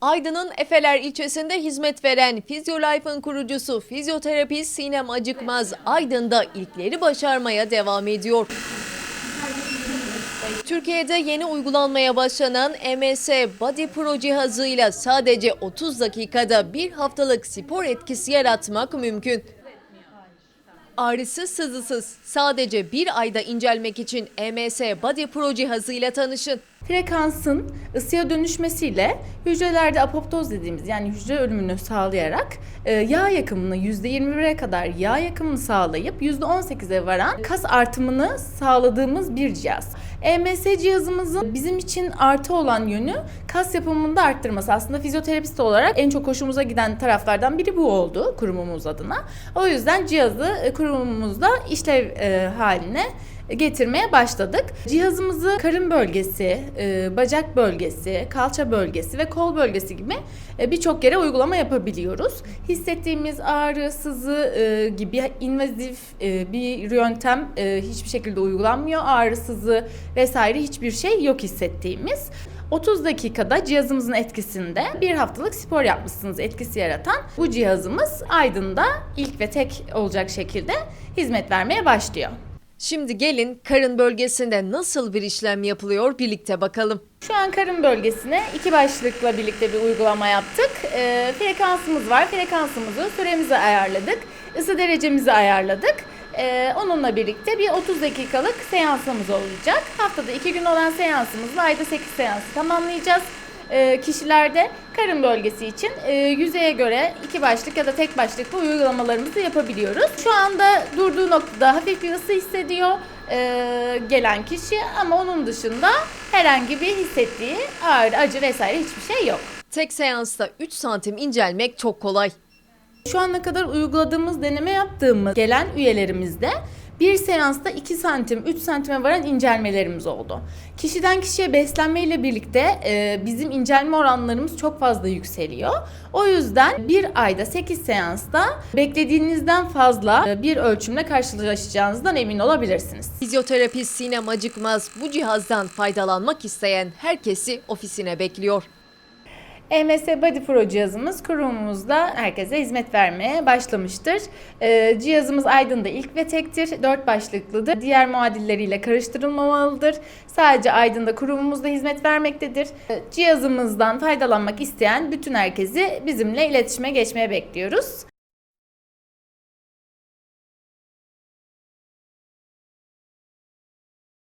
Aydın'ın Efeler ilçesinde hizmet veren Physiolife'ın kurucusu fizyoterapist Sinem Acıkmaz Aydın'da ilkleri başarmaya devam ediyor. Türkiye'de yeni uygulanmaya başlanan MS Body Pro cihazıyla sadece 30 dakikada bir haftalık spor etkisi yaratmak mümkün. Ağrısız sızısız sadece bir ayda incelmek için MS Body Pro cihazıyla tanışın. Frekansın ısıya dönüşmesiyle hücrelerde apoptoz dediğimiz yani hücre ölümünü sağlayarak e, yağ yakımını %21'e kadar yağ yakımını sağlayıp %18'e varan kas artımını sağladığımız bir cihaz. EMS cihazımızın bizim için artı olan yönü kas yapımını da arttırması. Aslında fizyoterapist olarak en çok hoşumuza giden taraflardan biri bu oldu kurumumuz adına. O yüzden cihazı e, kurumumuzda işlev e, haline getirmeye başladık. Cihazımızı karın bölgesi, e, bacak bölgesi, kalça bölgesi ve kol bölgesi gibi e, birçok yere uygulama yapabiliyoruz. Hissettiğimiz ağrı, sızı e, gibi invazif bir yöntem hiçbir şekilde uygulanmıyor. Ağrı, sızı vesaire hiçbir şey yok hissettiğimiz. 30 dakikada cihazımızın etkisinde bir haftalık spor yapmışsınız etkisi yaratan bu cihazımız Aydın'da ilk ve tek olacak şekilde hizmet vermeye başlıyor. Şimdi gelin karın bölgesinde nasıl bir işlem yapılıyor birlikte bakalım. Şu an karın bölgesine iki başlıkla birlikte bir uygulama yaptık. Ee, frekansımız var. Frekansımızı, süremizi ayarladık. Isı derecemizi ayarladık. Ee, onunla birlikte bir 30 dakikalık seansımız olacak. Haftada iki gün olan seansımızla ayda 8 seansı tamamlayacağız. Ee, kişilerde karın bölgesi için e, yüzeye göre iki başlık ya da tek başlıklı uygulamalarımızı yapabiliyoruz. Şu anda durduğu noktada hafif bir ısı hissediyor e, gelen kişi ama onun dışında herhangi bir hissettiği ağrı, acı vesaire hiçbir şey yok. Tek seansta 3 santim incelmek çok kolay. Şu ana kadar uyguladığımız, deneme yaptığımız gelen üyelerimizde bir seansta 2 santim, 3 santime varan incelmelerimiz oldu. Kişiden kişiye beslenmeyle birlikte e, bizim incelme oranlarımız çok fazla yükseliyor. O yüzden bir ayda 8 seansta beklediğinizden fazla e, bir ölçümle karşılaşacağınızdan emin olabilirsiniz. Fizyoterapist Sinem Acıkmaz bu cihazdan faydalanmak isteyen herkesi ofisine bekliyor. EMS Body Pro cihazımız kurumumuzda herkese hizmet vermeye başlamıştır. Ee, cihazımız Aydın'da ilk ve tektir. Dört başlıklıdır. Diğer muadilleriyle karıştırılmamalıdır. Sadece Aydın'da kurumumuzda hizmet vermektedir. Ee, Cihazımızdan faydalanmak isteyen bütün herkesi bizimle iletişime geçmeye bekliyoruz.